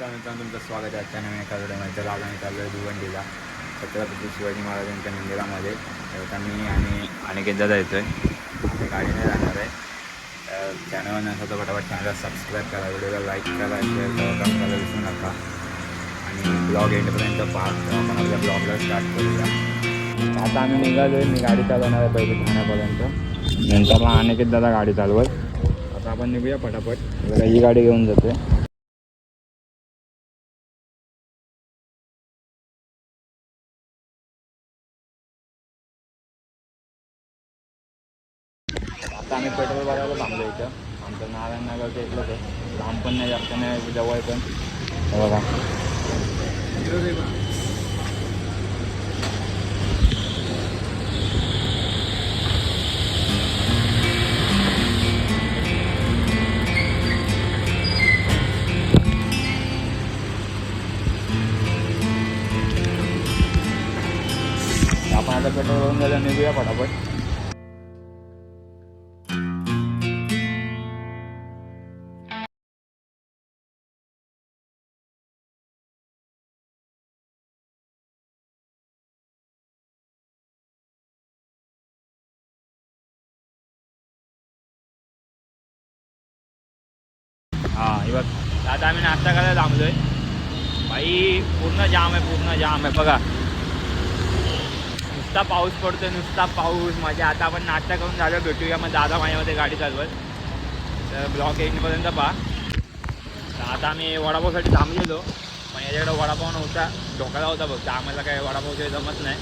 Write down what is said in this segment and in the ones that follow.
नमस्कार मित्रांनो तुमचं स्वागत आहे आजच्या नवीन एका व्हिडिओमध्ये. तर आज आम्ही चाललो आहे भिवंडीला. छत्रपती शिवाजी महाराजांच्या मंदिरामध्ये. तर मी आणि अनेकेदा जायचो आहे गाडीने जाणार आहे. तर चॅनलवर नसं तर फटाफट चॅनलला सबस्क्राईब करा. व्हिडिओला लाईक करा. शेअर करा. करायला विसरू नका. आणि ब्लॉग एंडपर्यंत पाहा. तेव्हा आपण आपल्या ब्लॉगला स्टार्ट करूया. आता आम्ही निघालो आहे मी गाडी चालवणार आहे पहिले ठाण्यापर्यंत. नंतरला अनेकेत दादा गाडी चालवत आता आपण निघूया पटापट. जरा ही गाडी घेऊन जाते नगरचं इथलंच आहे लांब पण नाही जास्त नाही जवळ पण. बघा. आपण आता पेट्रोल भरून झालं निघूया फटाफट. आता आम्ही नाश्ता करायला थांबलो आहे बाई पूर्ण जाम आहे पूर्ण जाम आहे. बघा. नुसता पाऊस पडतोय नुसता पाऊस. माझ्या आता आपण नाश्ता करून झालो भेटूया. मग दादा माझ्यामध्ये गाडी चालवत. तर ब्लॉक एंडपर्यंत पहा. तर आता आम्ही वडापावसाठी थांबलेलो. पण याच्याकडे वडापाव नव्हता. ढोकाला होता बघ आम्हाला काय वडापाव काही जमत नाही.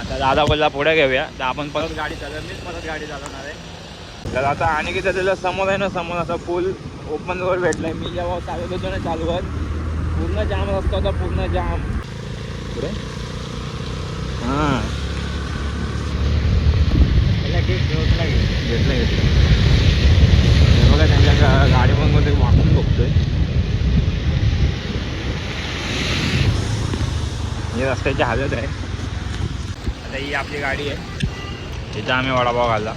आता दादा बोलला पुढे घेऊया. तर आपण परत गाडी चालवत मीच परत गाडी चालवणार आहे. तर आता आणि की त्याला समोर आहे ना समोर असा पूल. ओपन रोड भेटलाय मी जेव्हा चालवत होतो ना चालवत पूर्ण जाम रस्ता होता पूर्ण जाम. पुढे? हां. घेतलं घेतलं. बघा त्यांच्या गाडी पण मध्ये वाकून बघतोय ही रस्त्याची हालत आहे. आता ही आपली गाडी आहे. तिथं आम्ही वडापाव खाल्ला.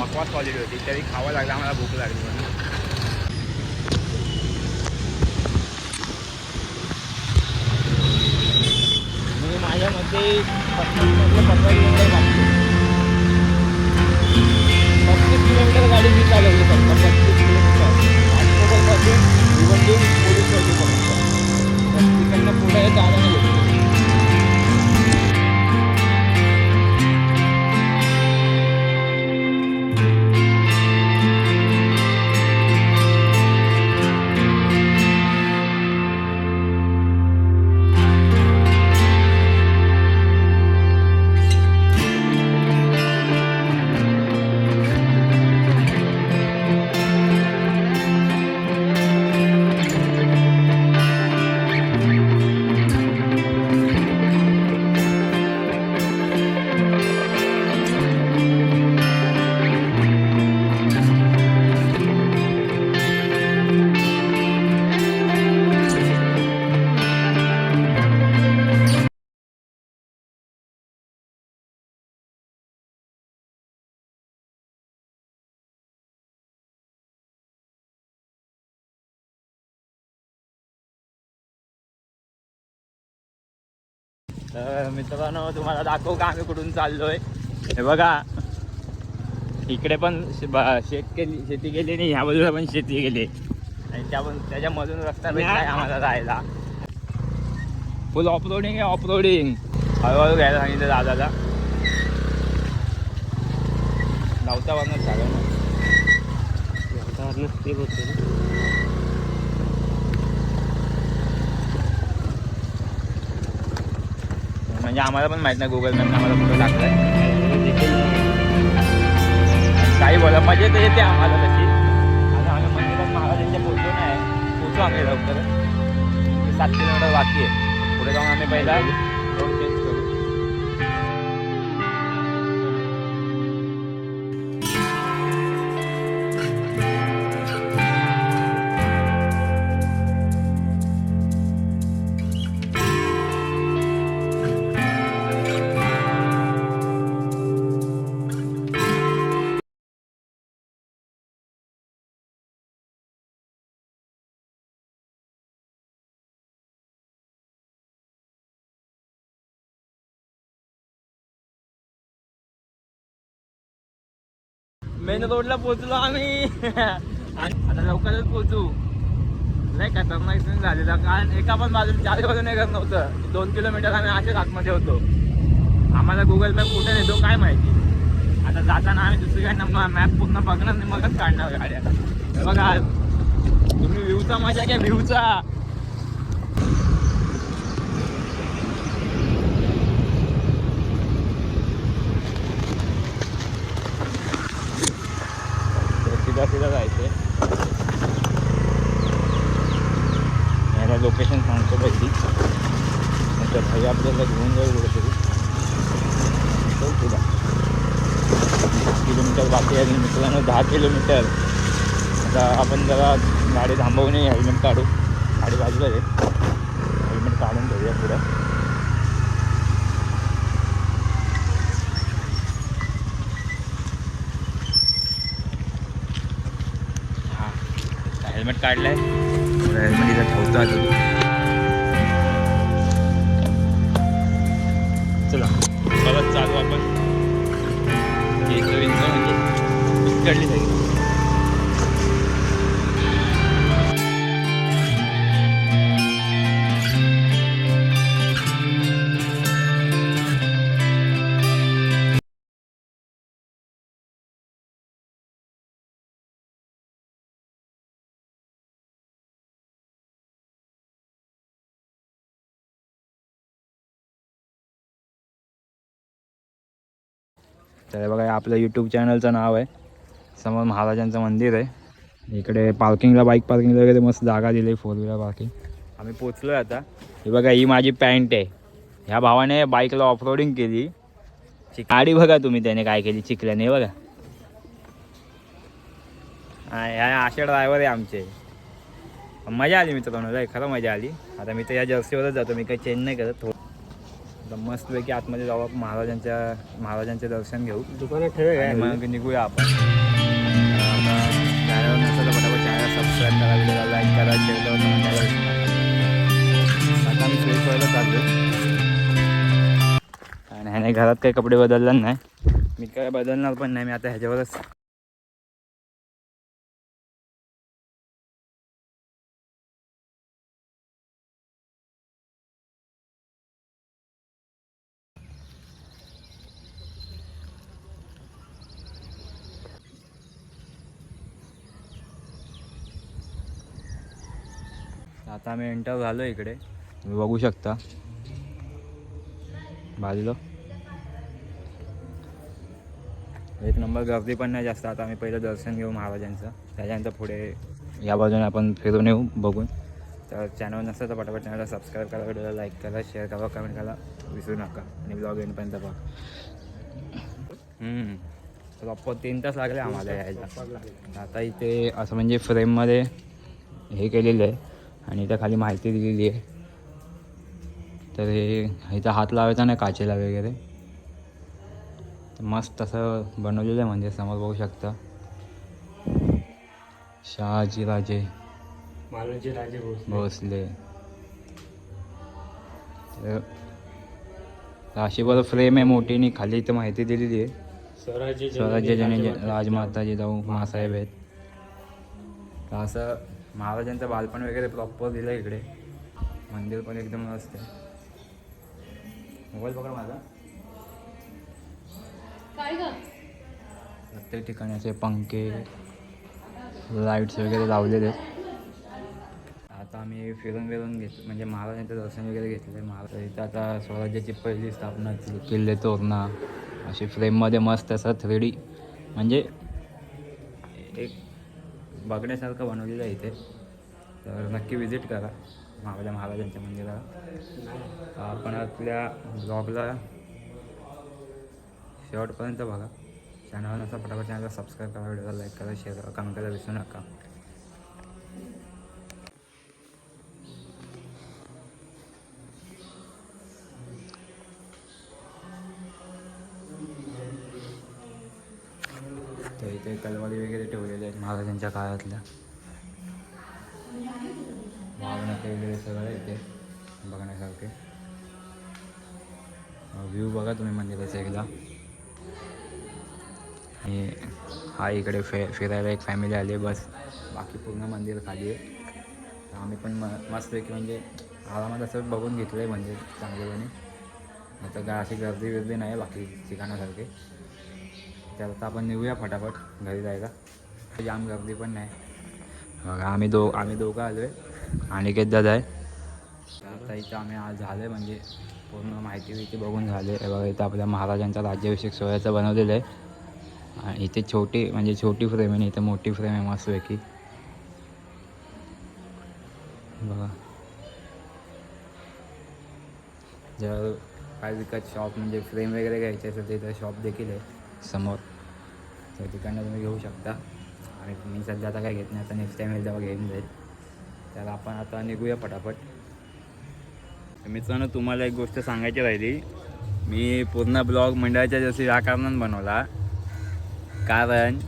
बकवास क्वालिटी होती. तरी खावं लागलं आम्हाला भूक लागली म्हणून मी ते पंधरा किलोमीटर लागते पस्तीस किलोमीटर गाडी मी चालवली फक्त पस्तीस किलोमीटर. हॉस्पिटलपासून भिवंडी पोलीस चौकीपर्यंत तर तिकडनं पुढे जायला नाही. तर मित्रांनो तुम्हाला दाखवू का आम्ही कुठून चाललोय? हे बघा. इकडे पण शेत केली शेती केली आणि ह्या बाजूला पण शेती केली. आणि त्या पण त्याच्यामधून रस्ता भेटलाय आम्हाला जायला. फुल ऑफरोडिंग आहे ऑफरोडिंग हळूहळू घ्यायला सांगितलं दादाला. लावता वरनं झालं ना? म्हणजे आम्हाला पण माहीत नाही गुगल मॅपने आम्हाला कुठं आहे काही बोला मजा तर येते आम्हाला तशी आता आम्ही मंदिरात महाराजांच्या पोचलो नाही पोचू आम्ही लवकर. सात किलोमीटर बाकी आहे. पुढे जाऊन आम्ही पहिला मेन रोडला पोहोचलो आम्ही. आणि आता लवकरच पोहोचू. लय खतरनाक सीन झालेला. कारण एका पण बाजूला चार बाजूने घर नव्हतं. दोन किलोमीटर आम्ही असेच आतमध्ये होतो. आम्हाला गुगल मॅप कुठे नेतो काय माहिती. आता जाताना आम्ही दुसरीकडनं मॅप पूर्ण बघणार नाही मगच काढणार गाड्या. बघा. तुम्ही व्ह्यूचा मजा घ्या व्ह्यूचा सीधा सीधा जायचे याला लोकेशन सांगतो पहिली नंतर भाई आपल्याला घेऊन जाऊ कुठेतरी चल तुला किलोमीटर बाकी आहे मित्रांनो दहा किलोमीटर. आता आपण जरा गाडी थांबवून हेल्मेट काढू गाडी बाजूला आहे. हेल्मेट काढून घेऊया पुढं. हां हेल्मेट काढलं आहे हेल्मेट इथं ठेवतो आता काढली जाईल. तर बघा आपलं यूट्यूब चॅनलचं नाव आहे. समोर महाराजांचं मंदिर आहे. इकडे पार्किंगला बाईक पार्किंगला वगैरे मस्त जागा दिली फोर व्हीलर पार्किंग आम्ही पोचलो आहे आता. हे बघा ही माझी पॅन्ट आहे. ह्या भावाने बाईकला ऑफरोडिंग केली. ची- गाडी बघा तुम्ही त्याने काय केली चिखल्याने बघा. ह्या अशा ड्रायव्हर आहे आमचे. मजा आली मित्रांनो खरं मजा आली. आता मी तर या जर्सीवरच जातो मी काही चेंज नाही करत. थोडं मस्तपैकी आतमध्ये जाऊ महाराजांच्या महाराजांचे दर्शन घेऊ. दुकानात ठेवे आणि मग निघूया आपण. सबस्क्राईब करा व्हिडिओला लाईक करा. आता मी फ्रेश व्हायला चाललो आणि ह्याने घरात काही कपडे बदलणार नाही. मी काय बदलणार पण नाही मी आता ह्याच्यावरच आता आम्ही एंटर झालो इकडे. तुम्ही बघू शकता. बाजूला. एक नंबर गर्दी पण नाही जास्त. आता आम्ही पहिलं दर्शन घेऊ महाराजांचं. त्याच्यानंतर पुढे. या बाजूने आपण फिरून येऊ बघून. तर चॅनल नसतं तर पटापट चॅनलला सबस्क्राईब करा व्हिडिओला लाईक करा शेअर करा कमेंट करा. विसरू नका. आणि ब्लॉग येईपर्यंत बघा. प्रॉपर तीन तास लागले आम्हाला यायला. आता इथे असं म्हणजे फ्रेममध्ये हे केलेलं आहे. आणि इथं खाली माहिती दिलेली आहे. तर हे इथं हात लावायचा नाही काचेला वगैरे. मस्त असं बनवलेलं आहे म्हणजे समोर बघू शकता. शहाजी राजे. मालवणचे राजे भोसले. अशी बरं फ्रेम आहे मोठी आणि खाली इथं माहिती दिलेली आहे. स्वराज्य स्वराज्य जननी, जने राजमाता राजमाता जिजाऊ मासाहेब आहेत. तर असं महाराजांचं बालपण वगैरे प्रॉपर दिलं इकडे. मंदिर पण एकदम मस्त आहे. मोबाईल पकड माझा. प्रत्येक ठिकाणी असे पंखे लाईट्स वगैरे लावलेले आहेत. आता आम्ही फिरून फिरून घेत म्हणजे महाराजांचं दर्शन वगैरे घेतलं आहे महाराज इथं आता स्वराज्याची पहिली स्थापना. किल्ले तोरणा अशी फ्रेममध्ये मस्त असं थ्री डी म्हणजे एक बघण्यासारखं बनवलेलं आहे इथे. तर नक्की विजिट करा. महाराजा महाराजांच्या मंदिराला. आपण आपल्या ब्लॉगला शेवटपर्यंत बघा. चॅनल नसा फटाफट चॅनलला सबस्क्राईब करा व्हिडिओला लाईक करा शेअर करा कमेंट करायला विसरू नका. तर इथे कलवा महाराजांच्या काळातल्या. वागण्यात वगैरे सगळं इथे बघण्यासारखे. व्ह्यू बघा तुम्ही मंदिराचा एकदा. आणि हा इकडे फे फिरायला एक फॅमिली आली आहे बस. बाकी पूर्ण मंदिर खाली आहे. तर आम्ही पण म मस्तपैकी म्हणजे आरामात असं बघून घेतलं आहे म्हणजे चांगल्यापणे आता काय अशी गर्दी विर्दी नाही बाकी ठिकाणासारखे. तर आता आपण निघूया फटाफट घरी जायला. जाम गर्दी पण नाही. बघा आम्ही दो आम्ही दोघं आलो आहे अनिकेत दादा आहे. तर आता इथं आम्ही आज झालं आहे म्हणजे पूर्ण माहिती बिहिती बघून झाले बघा इथं आपल्या महाराजांचा राज्याभिषेक सोहळ्याचं बनवलेलं आहे. आणि इथे छोटी म्हणजे छोटी फ्रेम आहे आणि इथं मोठी फ्रेम आहे मस्तपैकी बघा. जर काय विकत शॉप म्हणजे फ्रेम वगैरे घ्यायचे असेल तर इथं शॉप देखील आहे. समोर. तर तिकडनं तुम्ही घेऊ शकता. आणि मी सध्या आता काय घेत नाही आता नेक्स्ट टाईम जेव्हा घेऊन जाईल. तर आपण आता निघूया पटापट. मित्रांनो तुम्हाला एक गोष्ट सांगायची राहिली. मी पूर्ण ब्लॉग मंडळाच्या जशी या कारणानं बनवला कारण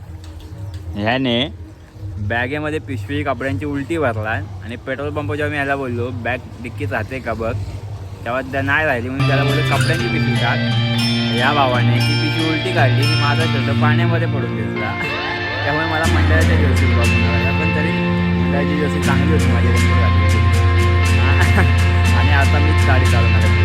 ह्याने बॅगेमध्ये पिशवी कपड्यांची उलटी भरला आणि पेट्रोल पंप जेव्हा मी ह्याला बोललो बॅग डिक्कीत राहते का बघ? तेव्हा त्या नाही राहिली म्हणून त्याला बोललो कपड्यांची पिशवी टाक. या भावाने ती पिशवी उलटी काढली आणि माझा शर्ट पाण्यामध्ये पडून घेतला त्यामुळे मला मंडळाच्या दिवशी ब्लॉग मिळाला पण तरी मंडळाची दिवशी चांगली होती माझी आणि आता मीच गाडी चालवणार आहे.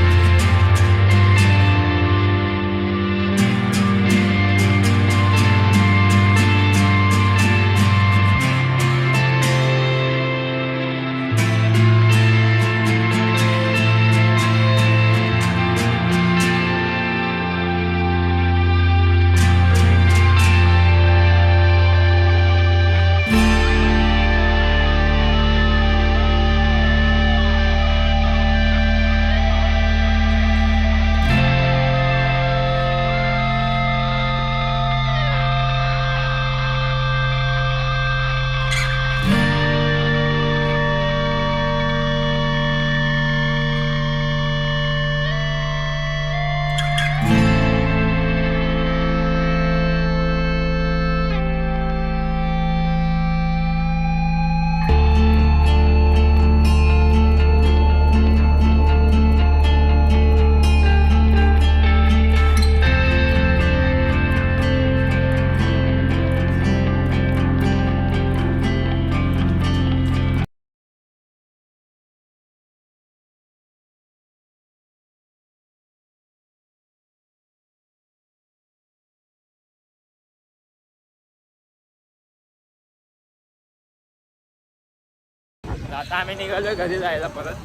आता आम्ही निघालो घरी जायला परत.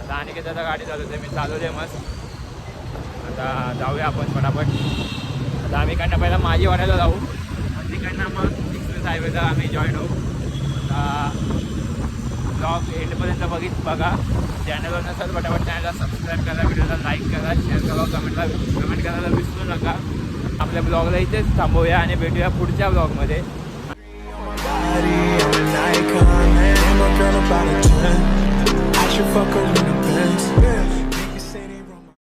आता आणि किती गाडी चालवते मी चालवते मस्त. आता जाऊया आपण पटापट आता आम्ही इकडनं पहिला माझी वाड्याला जाऊ. आणि तिकडनं मग एक्सप्रेस हायवेला आम्ही जॉईन होऊ. आता ब्लॉग एंडपर्यंत बघित बघा. चॅनलवर नसेल पटापट चॅनलला सबस्क्राईब करा व्हिडिओला लाईक करा शेअर करा कमेंटला कमेंट करायला विसरू नका. आपल्या ब्लॉगला इथेच थांबवूया आणि भेटूया पुढच्या ब्लॉगमध्ये body, icon, man. Ain't no girl about a 10. I should fuck her in the Benz.